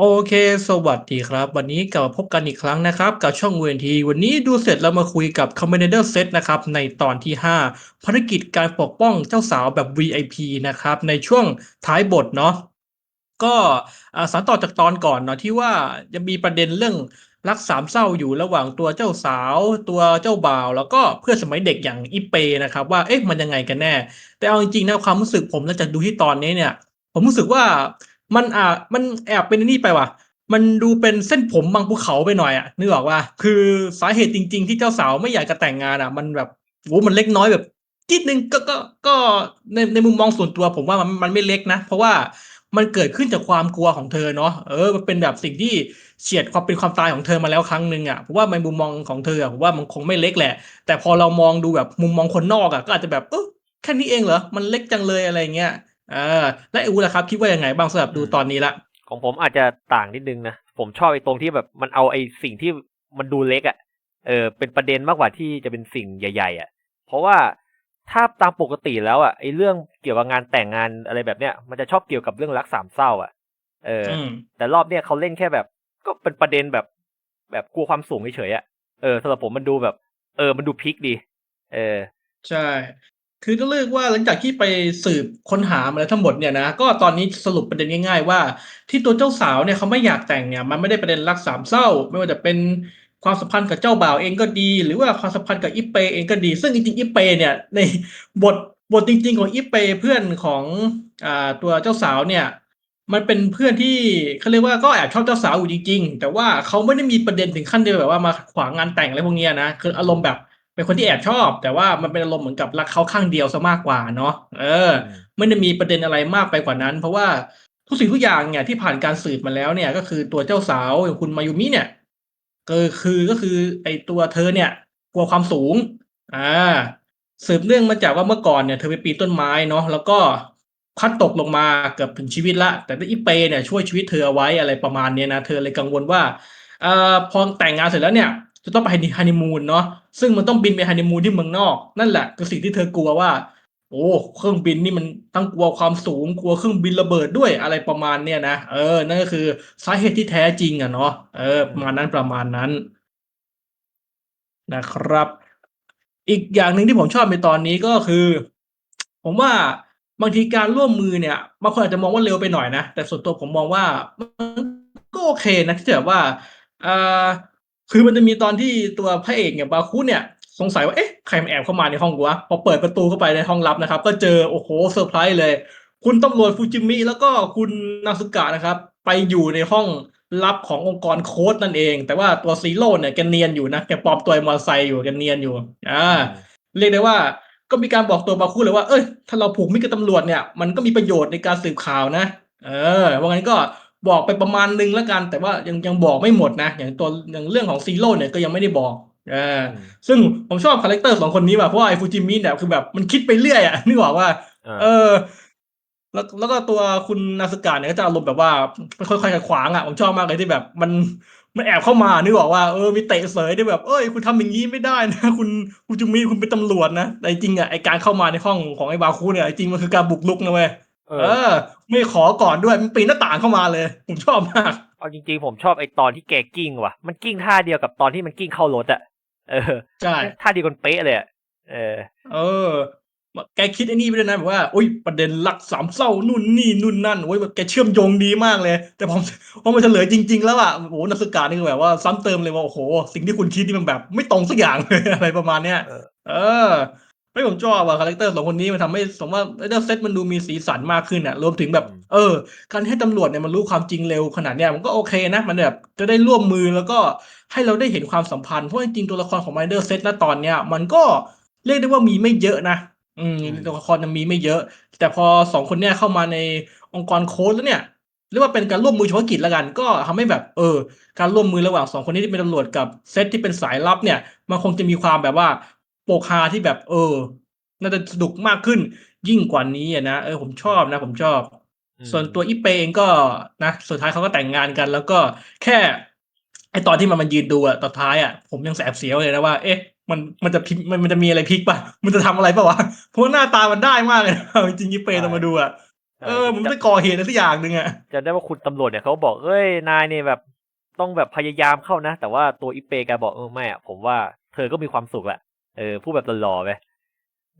โอเค สวัสดีครับ วันนี้กลับมาพบกันอีกครั้งนะครับ กับช่อง VNT วันนี้ดูเสร็จเรามาคุยกับ Commander Set นะครับ ในตอนที่ 5 ภารกิจการปกป้องเจ้าสาวแบบ VIP นะครับ ในช่วงท้ายบทเนาะก็สานต่อจากตอนก่อนเนาะที่ว่าจะมีประเด็นเรื่องรักสามเศร้าอยู่ระหว่างตัวเจ้าสาว ตัวเจ้าบ่าว แล้วก็เพื่อนสมัยเด็กอย่างอีเปนะครับ ว่าเอ๊ะมันยังไงกันแน่ แต่เอาจริงๆนะความรู้สึกผมหลังจากดูที่ตอนนี้เนี่ย ผมรู้สึกว่า มันอ่ามันแอบเป็นนี่ไปว่ะ มันดูเป็นเส้นผมบางภูเขาไปหน่อยอะนึกออกว่าคือสาเหตุจริง ๆ ที่เจ้าสาวไม่อยากจะแต่งงานอะมันแบบโอ้มันเล็กน้อยแบบนิดนึงก็ก็ก็ในในมุมมองส่วนตัวผมว่ามันมันไม่เล็กนะ เพราะว่ามันเกิดขึ้นจากความกลัวของเธอเนาะเออมันเป็นแบบสิ่งที่เฉียดความเป็นความตายของเธอมาแล้วครั้งหนึ่งอะผมว่าในมุมมองของเธออะผมว่ามันคงไม่เล็กแหละ แต่พอเรามองดูแบบมุมมองคนนอกอะก็อาจจะแบบเออแค่นี้เองเหรอมันเล็กจังเลยอะไรเงี้ย เออและไอ้อูล่ะครับ คิดว่ายังไงบ้างสำหรับดูตอนนี้ละของผมอาจจะต่างนิดนึงนะ ผมชอบไอ้ตรงที่แบบมันเอาไอ้สิ่งที่มันดูเล็กอะ่ะเออเป็นประเด็นมากกว่าที่จะเป็นสิ่งใหญ่ ๆอะ่ะ เพราะว่าถ้าตามปกติแล้วอะ่ะไอ้เรื่องเกี่ยวกับงานแต่งงานอะไรแบบเนี้ยมันจะชอบเกี่ยวกับเรื่องรักสามเศร้าอะ่ะเอออืมแต่รอบเนี้ยเขาเล่นแค่แบบ ก็เป็นประเด็นแบบ แบบกลัวความสูงเฉยๆอะ่ะเออสำหรับผมมันดูแบบ เออ มันดูพลิกดี เออ ใช่ คือต้องเรียกว่าหลังจากที่ไปสืบค้นหามาแล้วทั้งหมดเนี่ยนะก็ตอนนี้สรุปประเด็นง่ายๆ ว่าที่ตัวเจ้าสาวเนี่ยเขาไม่อยากแต่งเนี่ยมันไม่ได้ประเด็นรักสามเศร้า ไม่ว่าจะเป็นความสัมพันธ์กับเจ้าบ่าวเองก็ดี หรือว่าความสัมพันธ์กับอิปเปเองก็ดี ซึ่งจริงๆอิปเปเนี่ยในบทบทจริง ๆ ของอิปเปเพื่อนของอ่าตัวเจ้าสาวเนี่ยมันเป็นเพื่อนที่เขาเรียกว่าก็แอบชอบเจ้าสาวอยู่จริง ๆ แต่ว่าเขาไม่ได้มีประเด็นถึงขั้นที่แบบว่ามาขวางงานแต่งอะไรพวกนี้นะคืออารมณ์แบบ เป็นคนที่แอบชอบ แต่ว่ามันเป็นอารมณ์เหมือนกับรักเขาข้างเดียวซะมากกว่าเนาะเอออืมไม่ได้มีประเด็นอะไรมากไปกว่านั้น เพราะว่าทุกสิ่งทุกอย่างเนี่ยที่ผ่านการสืบมาแล้วเนี่ย ก็คือตัวเจ้าสาวอย่างคุณมายุมิเนี่ยก็คือก็คือไอตัวเธอเนี่ยกลัวความสูงอ่าสืบเนื่องมาจากว่าเมื่อก่อนเนี่ยเธอไปปีนต้นไม้เนาะแล้วก็พลัดตกลงมาเกือบถึงชีวิตละ แต่อีเปเนี่ยช่วยชีวิตเธอเอาไว้อะไรประมาณเนี้ยนะเธอเลยกังวลว่าเอ่อพอแต่งงานเสร็จแล้วเนี่ย จะต้องไปฮันนีมูนเนาะซึ่งมันต้องบินไปฮันนีมูนที่เมืองนอก นั่นแหละคือสิ่งที่เธอกลัวว่า โอ้เครื่องบินนี่มันทั้งกลัวความสูงกลัวเครื่องบินระเบิดด้วยอะไรประมาณเนี้ยนะเออนั่นก็คือสาเหตุที่แท้จริงอะเนาะเออประมาณนั้นประมาณนั้น นะครับ อีกอย่างหนึ่งที่ผมชอบในตอนนี้ก็คือ ผมว่าบางทีการร่วมมือเนี่ยบางคนอาจจะมองว่าเร็วไปหน่อยนะแต่ส่วนตัวผมมองว่ามันก็โอเคนะที่แบบว่าเอ่อ คือมันจะมีตอนที่ตัวพระเอกเนี่ยบาคุเนี่ยสงสัยว่าเอ๊ะใครมาแอบเข้ามาในห้องกูวะพอเปิดประตูเข้าไปในห้องลับนะครับ ก็เจอโอ้โหเซอร์ไพรส์เลย คุณตำรวจฟูจิมิแล้วก็คุณนาสุกะนะครับ ไปอยู่ในห้องลับขององค์กรโค้ดนั่นเอง แต่ว่าตัวซีโร่เนี่ยแกเนียนอยู่นะแกปลอมตัวมอเตอร์ไซค์อยู่แกเนียนอยู่อ่าเรียกได้ว่าก็มีการบอกตัวบาคุเลยว่าเอ้ยถ้าเราผูกมิตรกับตำรวจเนี่ยมันก็มีประโยชน์ในการสืบข่าวนะ เออว่างั้นก็ บอกไปประมาณนึงแล้วกัน แต่ว่ายังยังบอกไม่หมดนะ อย่างตัวอย่างเรื่องของซีโร่เนี่ยก็ยังไม่ได้บอกเออซึ่งผมชอบคาแรคเตอร์สองคนนี้ว่ะเพราะว่าไอ้ฟูจิมิเนี่ยคือแบบมันคิดไปเรื่อยอะนึกออกว่าอ่า เออ แล้วแล้วก็ตัวคุณนาสกะเนี่ยก็จะอารมณ์แบบว่าค่อยๆขัดขวางอะผมชอบมากเลยที่แบบมันมันแอบเข้ามานึกออกว่าเออมีเตะเสยได้แบบเอ้ยคุณทำอย่างนี้ไม่ได้นะ คุณคุณจูมิคุณเป็นตำรวจนะแต่จริงๆอะไอการเข้ามาในห้องของไอ้บาคูเนี่ยจริงมันคือการบุกรุกนะเว้ย เอเออ อ ไม่ขอก่อนด้วยมันปีนหน้าต่างเข้ามาเลย ผมชอบมาก เอาจริงๆผมชอบไอ้ตอนที่แกกิ้งว่ะ มันกิ้งท่าเดียวกับตอนที่มันกิ้งเข้ารถอะเออใช่ ท่าเดียวกันเป๊ะเลยอะเออ เออ แกคิดไอ้นี่ไปด้วยนะแบบว่าโอ้ยประเด็นรักสามเศร้านู่นนี่นู่นนั่นโอ้ยแบบแกเชื่อมโยงดีมากเลย แต่พอพอมาเฉลยจริง ๆ แล้วอะโอ้โหนักศึกษานี่คือแบบว่าซ้ำเติมเลยว่าโอ้โห สิ่งที่คุณคิดนี่มันแบบ ไม่ตรงสักอย่างเลย อะไรประมาณเนี้ยเออเออ ไม่ผมชอบว่าคาแรคเตอร์สองคนนี้มันทำให้สมว่าเรื่องเซตมันดูมีสีสันมากขึ้นอะรวมถึงแบบ เออ การให้ตำรวจเนี่ยมันรู้ความจริงเร็วขนาดเนี้ยมันก็โอเคนะ มันแบบจะได้ร่วมมือแล้วก็ให้เราได้เห็นความสัมพันธ์เพราะจริงๆตัวละครของไมเดอร์เซตณตอนเนี้ยมันก็เรียกได้ว่ามีไม่เยอะนะอืมอืมตัวละครยังมีไม่เยอะ แต่พอสองคนเนี้ยเข้ามาในองค์กรโค้ดแล้วเนี่ยเรียกว่าเป็นการร่วมมือเฉพาะกิจแล้วกัน ก็ทำให้แบบเออ การร่วมมือระหว่างสองคนนี้ที่เป็นตำรวจกับเซตที่เป็นสายลับเนี่ย มันคงจะมีความแบบว่า โปกฮาที่แบบ เออ น่าจะสนุกมากขึ้น ยิ่งกว่านี้อะนะเออผมชอบนะ ผมชอบ ส่วนตัวอีเปเองก็นะสุดท้ายเขาก็แต่งงานกัน แล้วก็แค่ไอตอนที่มันมายืนดูอะตอนท้ายอะผมยังแสบเสียวเลยนะว่า เอ๊ะ มันมันจะพิมันมันจะมีอะไรพลิกป่ะ มันจะทำอะไรป่ะวะเพราะหน้าตามันได้มากเลยจริงอีเปต้องมาดูอะเออมันจะก่อเหตุอะไรสักอย่างหนึ่งอะจำได้ว่าคุณตำรวจเนี่ยเขาบอกเอ้ยนายเนี่ยแบบต้องแบบพยายามเข้านะ แต่ว่าตัวอิเปแกบอกเออไม่อะผมว่าเธอก็มีความสุขแหละ เออพูดแบบหล่อๆไป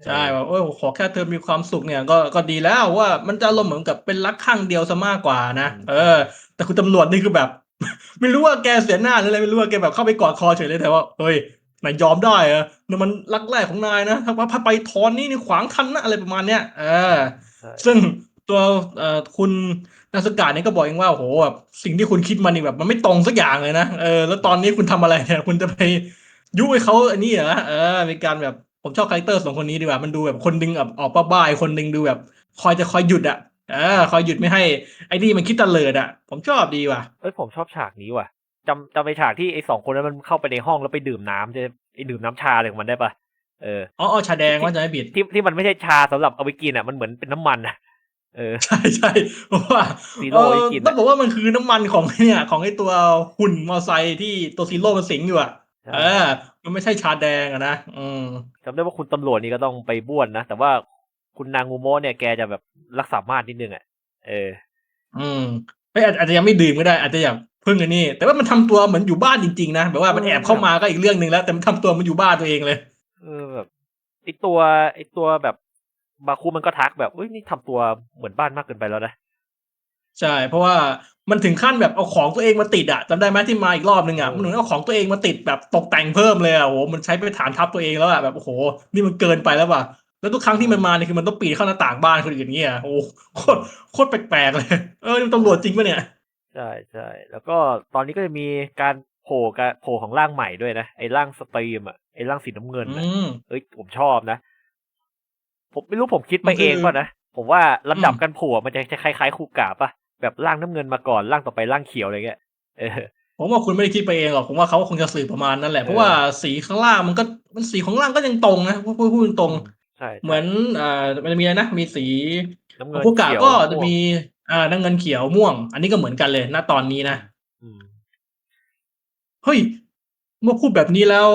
ใช่ว่าโอ้ยขอแค่เธอมีความสุขเนี่ยก็ก็ดีแล้วว่ามันจะอารมณ์เหมือนกับเป็นรักข้างเดียวซะมากกว่านะเออ แต่คุณตำรวจนี่คือแบบ ไม่รู้ว่าแกเสียหน้าหรืออะไรไม่รู้ว่าแกแบบเข้าไปกอดคอเฉยเลยแต่ว่าเฮ้ยนายยอมได้เหรอนั่นมันรักแรกของนายนะถ้าว่าถ้าไปทอนนี่นี่ขวางทันนะอะไรประมาณเนี้ยเออใช่ซึ่งตัวเอ่อคุณนาสกาเนี่ยก็บอกเองว่าโอ้โหแบบสิ่งที่คุณคิดมานี่แบบมันไม่ตรงสักอย่างเลยนะเออแล้วตอนนี้คุณทำอะไรเนี่ยคุณจะไป ยุให้เขาอันนี้เหรอเออเป็นการแบบผมชอบคาแรคเตอร์สองคนนี้ดีกว่ามันดูแบบคนหนึงแบบออกบ้าๆคนหนึงดูแบบ คอยจะคอยหยุดอะเออคอยหยุดไม่ให้ไอ้นี่มันคิดตะเลิดอะ ผมชอบดีว่ะเอ้ยผมชอบฉากนี้ว่ะจำจำไปฉากที่ไอ้สองคนนั้นมันเข้าไปในห้องแล้วไปดื่มน้ำจะไอ้ดื่มน้ำชาอะไรของมันได้ปะเอออ๋ออ๋อชาแดงว่าจะไม่ผิดที่ที่มันไม่ใช่ชาสำหรับเอาไปกินอะมันเหมือนเป็นน้ำมันอะเออใช่ใช่เพราะว่าซีโร่เออไว้กินอะต้องบอกว่ามันคือน้ำมันของเนี่ย ของไอ้ตัวหุ่นมอไซค์ที่ตัวซีโร่มันสิงอยู่อะ เออมันไม่ใช่ชาแดงอะนะ อืม จำได้ว่าคุณตำรวจนี่ก็ต้องไปบ้วนนะ แต่ว่าคุณนางงูโมะเนี่ยแกจะแบบรักษามาดนิดนึงอะ เออ อืมเอ้ย อาจ อาจจะยังไม่ดื่มก็ได้ อาจจะอยากเพิ่งอันนี้แต่ว่ามันทำตัวเหมือนอยู่บ้านจริง ๆ นะ แบบว่ามันแอบเข้ามาก็อีกเรื่องหนึ่งแล้ว แต่มันทำตัวเหมันอยู่บ้านตัวเองเลย เออแบบไอตัวไอตัวแบบบาคูมันก็ทักแบบเอ้ยนี่ทำตัวเหมือนบ้านมากเกินไปแล้วนะ ใช่ เพราะว่ามันถึงขั้นแบบเอาของตัวเองมาติดอะจำได้ไหมที่มาอีกรอบหนึ่งอะเออมันถึงเอาของตัวเองมาติดแบบตกแต่งเพิ่มเลยอะโอ้โหมันใช้ไปฐานทัพตัวเองแล้วอะแบบโอ้โหนี่มันเกินไปแล้วว่ะแล้วทุกครั้งที่มันมาเนี่ยคือมันต้องปีนเข้าหน้าต่างบ้านคนอื่นเงี้ยโอ้โหโคตรโคตรแปลกๆเลย เออนี่มันตำรวจจริงปะเนี่ยใช่ใช่แล้วก็ตอนนี้ก็จะมีการโผล่การโผล่ของร่างใหม่ด้วยนะไอร่างสตรีมอะไอร่างสีน้ำเงินอือะมเอ้ยผมชอบนะผมไม่รู้ผมคิดไปมันคือเองป่ะนะผมว่าลำดับอืมการโผล่มันจะคล้ายๆคูกาป่ะ แบบร่างน้ำเงินมาก่อนร่างต่อไปร่างเขียวอะไรเงี้ยเออผมว่าคุณไม่ได้คิดไปเองหรอกผมว่าเขาคงจะสื่อประมาณนั้นแหละเออเพราะว่าสีข้างล่างมันก็มันสีของล่างก็ยังตรงนะพูดพูดพูดตรงใช่ใช่เหมือนอ่ามันจะมีอะไรนะมีสีน้ำเงินคุกะเขียวก็จะม่วงมีอ่าน้ำเงินเขียวม่วง อันนี้ก็เหมือนกันเลยณตอนนี้นะอืมเฮ้ยเมื่อพูดแบบนี้แล้ว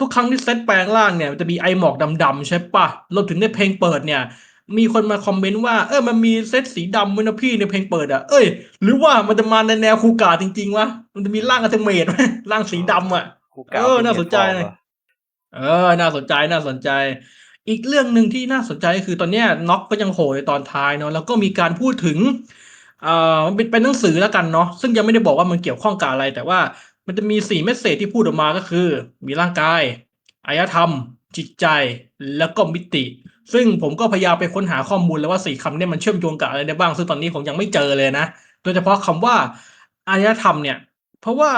ทุกครั้งที่เซตแปลงร่างเนี่ยมันจะมีไอหมอกดำๆใช่ปะรวมถึงในเพลงเปิดเนี่ย มีคนมาคอมเมนต์ว่าเออมันมีเซตสีดำไว้นะพี่ในเพลงเปิดอะเอ้ย หรือว่ามันจะมาในแนวคูกาจริงๆวะมันจะมีร่างอัลเทอร์เมทไหมร่างสีดำอะคูกะเออน่าสนใจเป็เหรียญทองเหรอเออ น่าสนใจน่าสนใจ อีกเรื่องหนึ่งที่น่าสนใจก็คือตอนเนี้ยน็อกก็ยังโหยตอนท้ายเนาะแล้วก็มีการพูดถึงเอ่อมันเป็นเป็นหนังสือแล้วกันเนาะซึ่งยังไม่ได้บอกว่ามันเกี่ยวข้องกับอะไร แต่ว่ามันจะมีสี่เมสเซจที่พูดออกมาก็คือ มีร่างกายอารยธรรม จิตใจแล้วก็มิติ ซึ่งผมก็พยายามไปค้นหาข้อมูลแล้วว่าสี่คำเนี่ยมันเชื่อมโยงกับอะไรได้บ้าง ซึ่งตอนนี้ผมยังไม่เจอเลยนะ โดยเฉพาะคำว่าอารยธรรมเนี่ย เพราะว่า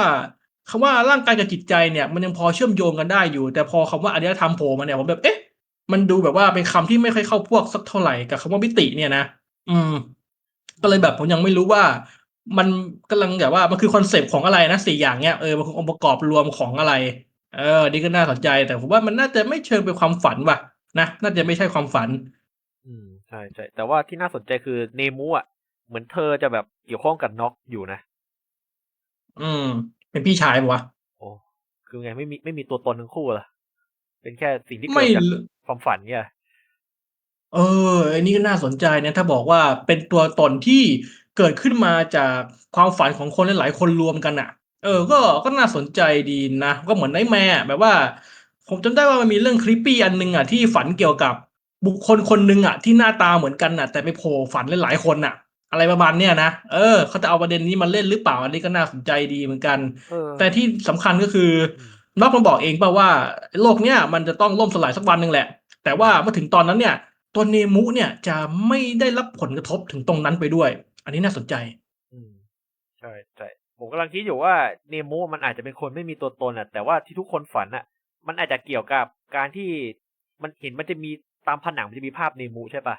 คำว่าร่างกายกับจิตใจเนี่ย มันยังพอเชื่อมโยงกันได้อยู่ แต่พอคำว่าอารยธรรมโผล่มาเนี่ยผมแบบเอ๊ะมันดูแบบว่าเป็นคำที่ไม่ค่อยเข้าพวกสักเท่าไหร่กับคำว่ามิติเนี่ยนะอืม ก็เลยแบบผมยังไม่รู้ว่า มันกำลังแบบว่ามันคือคอนเซปต์ของอะไรนะสี่อย่างเนี้ยเออมันคือองค์ประกอบรวมของอะไร เออ นี่ก็น่าสนใจ แต่ผมว่ามันน่าจะไม่เชิงเป็นความฝันว่ะ นะ น่าจะไม่ใช่ความฝัน อืม ใช่ใช่ แต่ว่าที่น่าสนใจคือเนมูอะ เหมือนเธอจะแบบเกี่ยวข้องกับน็อกอยู่นะ อืม เป็นพี่ชายปะวะ โอ้ คือไงไม่มีไม่มีตัวตนทั้งคู่เหรอ เป็นแค่สิ่งที่เกิไม่ดจากรู้ความฝันเนี่ยเอออันนี้ก็น่าสนใจนะ ถ้าบอกว่าเป็นตัวตนที่เกิดขึ้นมาจากความฝันของคนหลายๆคนรวมกันอะ เออ ก็ ก็น่าสนใจดีนะ ก็เหมือนไนท์แมร์อะแบบว่า ผมจำได้ว่ามันมีเรื่องคลิปปี้อันนึงอะที่ฝันเกี่ยวกับบุคคลคนหนึ่งอะที่หน้าตาเหมือนกันอะ แต่ไปโผล่ฝันหลายๆคนอะ อะไรประมาณเนี้ยนะ เออ เขาจะเอาประเด็นนี้มาเล่นหรือเปล่า อันนี้ก็น่าสนใจดีเหมือนกันเออแต่ที่สำคัญก็คืออืมน็อกมันบอกเองป่าว่าโลกเนี้ยมันจะต้องล่มสลายสักวันหนึ่งแหละ แต่ว่าเมื่อถึงตอนนั้นเนี่ย ตัวเนมุเนี่ยจะไม่ได้รับผลกระทบถึงตรงนั้นไปด้วย อันนี้น่าสนใจอืมใช่ใช่ ผมกำลังคิดอยู่ว่าเนมูมันอาจจะเป็นคนไม่มีตัวตนอะ แต่ว่าที่ทุกคนฝันอะ มันอาจจะเกี่ยวกับการที่มันเห็นมันจะมีตามผนังมันจะมีภาพเนมูใช่ปะ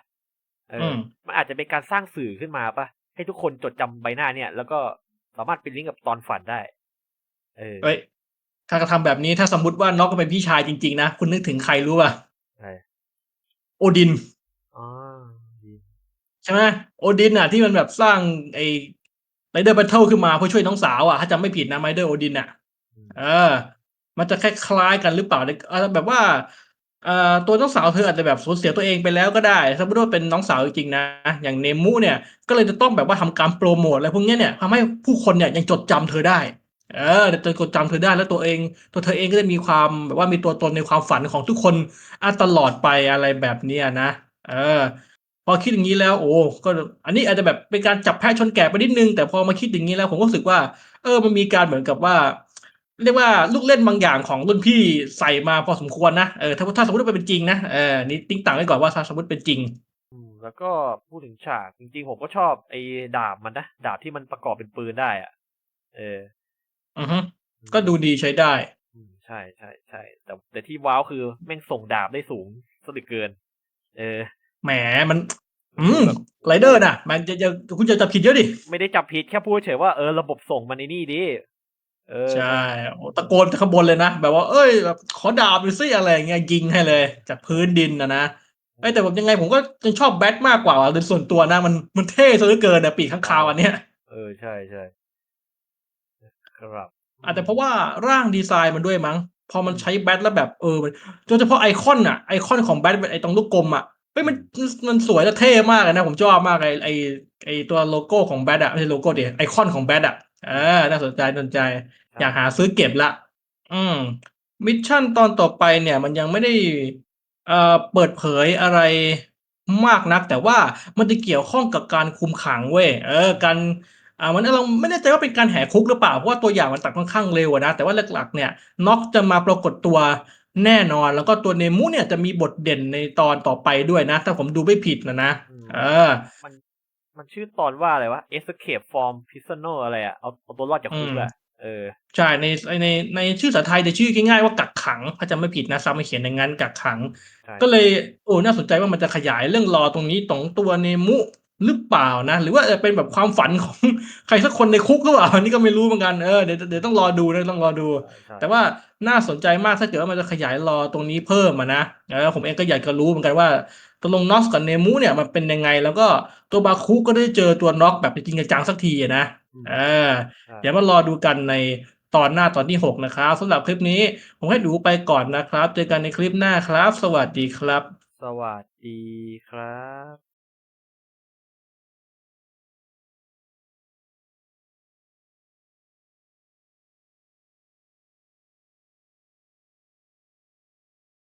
เอออมมันอาจจะเป็นการสร้างสื่อขึ้นมาปะให้ทุกคนจดจำใบหน้าเนี่ย แล้วก็สามารถเป็นลิงก์กับตอนฝันได้ เออเอ้ยถ้ากระทำแบบนี้ถ้าสมมติว่าน็อกก็เป็นพี่ชายจริง ๆ นะ คุณนึกถึงใครรู้ป่ะใช่โอดินอ๋อดีใช่ไหมโอดินอะ ที่มันแบบสร้างไอ้ ไรเดอร์ b บ t เทิลขึ้นมาเพื่อช่วยน้องสาวอะถ้าจำไม่ผิดนะไรเดอร์โอดินอะอืมเออ มันจะคล้ายๆกันหรือเปล่าเออแบบว่าเอ่อตัวน้องสาวเธออาจจะแบบสูญเสียตัวเองไปแล้วก็ได้สมมติว่าเป็นน้องสาวจริงๆนะ อย่างเนมุเนี่ย ก็เลยจะต้องแบบว่าทำการโปรโมทอะไรพวกเนี้ยเนี่ยทำให้ผู้คนเนี่ยยังจดจำเธอได้ เออจะจดจำเธอได้แล้วตัวเอง ตัวเธอเองก็จะมีความแบบว่ามีตัวตนในความฝันของทุกคนอะตลอดไปอะไรแบบเนี้ยนะ เออ พอคิดอย่างนี้แล้วโอ้ก็อันนี้อาจจะแบบเป็นการจับแพะชนแกะไปนิดนึง แต่พอมาคิดอย่างนี้แล้วผมก็รู้สึกว่า เออมันมีการเหมือนกับว่า เรียกว่าลูกเล่นบางอย่างของรุ่นพี่ใส่มาพอสมควรนะเออถ้าถ้าสมมติว่าเป็นจริงนะเออนี่ติ้งต่างไว้ก่อนว่าถ้าสมมติเป็นจริงอืมแล้วก็พูดถึงฉากจริงๆผมก็ชอบไอ้ดาบมันนะดาบที่มันประกอบเป็นปืนได้อะ เออ อือฮึก็ดูดีใช้ได้อืมใช่ใช่ใช่แต่แต่ที่ว้าวคือแม่งส่งดาบได้สูงสเหลือเกิน เออ แหมมัน อืมไรเดอร์น่ะ มันจะจะคุณจะจับผิดเยอะดิ ไม่ได้จับผิดแค่พูดเฉยว่าเออระบบส่งมันไอ้นี่ดิเออใช่โอ้ตะโกนข้างบนเลยนะ แบบว่าเอ้ยแบบขอดาบหน่อยสิอะไรอย่างเงี้ยยิงให้เลย จากพื้นดินนะนะเอ้ยแต่ผมยังไงผมก็ยังชอบแบทมากกว่าว่ะโดยส่วนตัวนะ มันมันเท่ซะเหลือเกินนะปีกข้างคาวอันเนี้ยเออใช่ใช่ครับอาจจะเพราะว่าร่างดีไซน์มันด้วยมั้ง พอมันใช้แบทแล้วแบบเออมันโดยเฉพาะไอคอนอะไอคอนของแบทไอตรงลูกกลมอะ เฮ้ยมันมันสวยและเท่มากเลยนะ ผมชอบมากไอไอไอตัวโลโก้ของแบทอะไม่ใช่โลโก้เดียไอคอนของแบทอะเออน่าสนใจน่าสนใจ อยากหาซื้อเก็บละ อืม มิชชั่นตอนต่อไปเนี่ย มันยังไม่ได้เอ่อเปิดเผยอะไรมากนัก แต่ว่ามันจะเกี่ยวข้องกับการคุมขังเว้ยเออการอ่ามันเราไม่แน่ใจว่าเป็นการแหกคุกหรือเปล่าเพราะว่าตัวอย่างมันตัดค่อนข้างเร็วอะนะแต่ว่าหลักๆเนี่ยน็อกจะมาปรากฏตัว แน่นอนแล้วก็ตัวเนมุเนี่ยจะมีบทเด่นในตอนต่อไปด้วยนะ ถ้าผมดูไม่ผิดนะนะมเออ มันมันชื่อตอนว่าอะไรวะ escape from prisoner อะไรอะเอาเอาตัวรอดจากคุกอะเออใช่ในในในชื่อภาษาไทยจะชื่อง่ายๆว่ากักขังถ้าจำไม่ผิดนะซ้ำมาเขียนอย่างนั้นกักขังใช่ก็เลยโอ้น่าสนใจว่ามันจะขยายเรื่องรอตรงนี้ตรงตัวเนมุ หรือเปล่านะ หรือว่าจะเป็นแบบความฝันของใครสักคนในคุกหรือเปล่าอันนี้ก็ไม่รู้เหมือนกันเออเดี๋ยวเดี๋ยวต้องรอดูนะต้องรอดูใช่แต่ว่าน่าสนใจมากถ้าเกิดว่ามันจะขยายรอตรงนี้เพิ่มอะนะเออผมเองก็อยากจะรู้เหมือนกันว่าตกลงน็อกกับเนมุเนี่ยมันเป็นยังไง แล้วก็ตัวบาคุก็ได้เจอตัวน็อกแบบจริงๆจังๆสักทีอะนะอืมเออใช่เดี๋ยวมารอดูกันในตอนหน้าตอนที่ 6 นะครับสำหรับคลิปนี้ผมให้ดูไปก่อนนะครับ เจอกันในคลิปหน้าครับ สวัสดีครับ สวัสดีครับ